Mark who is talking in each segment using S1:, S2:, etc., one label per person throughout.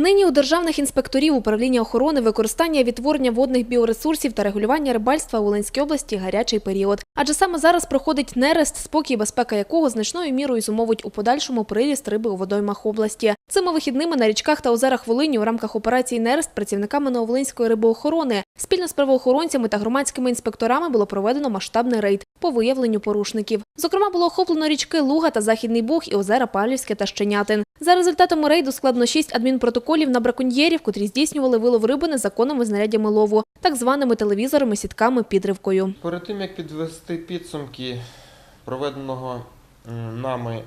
S1: Нині у державних інспекторів управління охорони використання відтворення водних біоресурсів та регулювання рибальства у Волинській області гарячий період. Адже саме зараз проходить нерест, спокій безпека якого значною мірою зумовить у подальшому приріст риби у водоймах області. Цими вихідними на річках та озерах Волині у рамках операції Нерест працівниками Нововолинської рибоохорони спільно з правоохоронцями та громадськими інспекторами було проведено масштабний рейд по виявленню порушників. Зокрема, було охоплено річки Луга та Західний Буг і озера Павлівське та Щенятин. За результатами рейду складно шість адмінпротоколів на браконьєрів, котрі здійснювали вилов риби незаконними знаряддями лову, так званими телевізорами, сітками, підривкою.
S2: Перед тим як підвести підсумки проведеного нами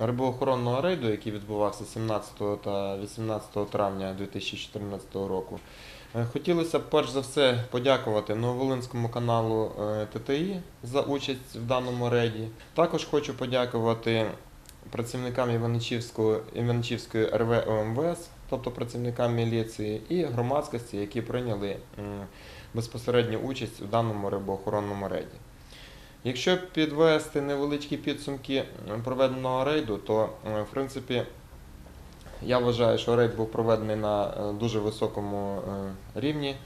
S2: рибоохоронного рейду, який відбувався 17 та 18 травня 2014 року, е, хотілося б перш за все подякувати Нововолинському каналу е, ТТІ за участь в даному рейді. Також хочу подякувати працівникам Іваничівської, Іваничівської РВ ОМВС, тобто працівникам міліції, і громадськості, які прийняли безпосередню участь у даному рибоохоронному рейді. Якщо підвести невеличкі підсумки проведеного рейду, то е, в принципі я вважаю, що рейд був проведений на е, дуже високому е, рівні.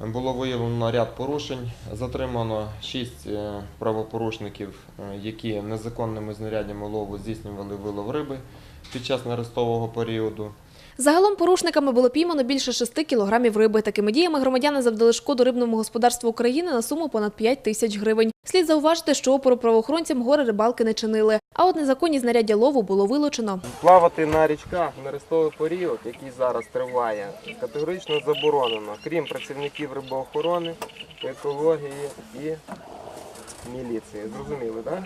S2: Було виявлено ряд порушень, затримано 6 правопорушників, е, які незаконними знаряддями лову здійснювали вилов риби під час нерестового періоду.
S1: Загалом порушниками було піймано більше 6 кілограмів риби. Такими діями громадяни завдали шкоду рибному господарству України на суму понад 5 тисяч гривень. Слід зауважити, що опору правоохоронцям гори рибалки не чинили. А от незаконні знаряддя лову було вилучено.
S3: Плавати на річках в нерестовий період, який зараз триває, категорично заборонено, крім працівників рибоохорони, екології і міліції. Зрозуміли, так?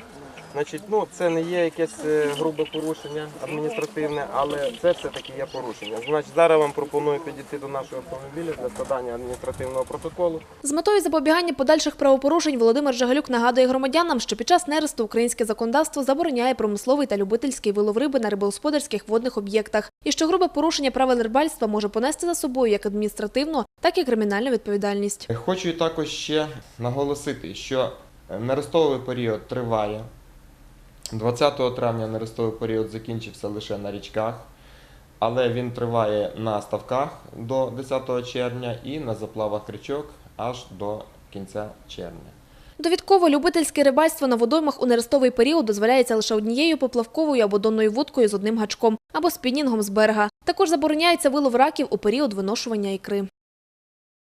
S3: Значить, ну це не є якесь е, грубе порушення адміністративне, але це все-таки є порушення. Значить, зараз вам пропоную підійти до нашого автомобіля для складання адміністративного протоколу.
S1: З метою запобігання подальших правопорушень Володимир Жагалюк нагадує громадянам, що під час нересту українське законодавство забороняє промисловий та любительський вилов риби на рибогосподарських водних об'єктах, і що грубе порушення правил рибальства може понести за собою як адміністративну, так і кримінальну відповідальність.
S2: Хочу також ще наголосити, що нерестовий період триває. 20 травня нерестовий період закінчився лише на річках, але він триває на ставках до 10 червня і на заплавах річок аж до кінця червня.
S1: Довідково любительське рибальство на водоймах у нерестовий період дозволяється лише однією поплавковою або донною вудкою з одним гачком або спінінгом з берега. Також забороняється вилов раків у період виношування ікри.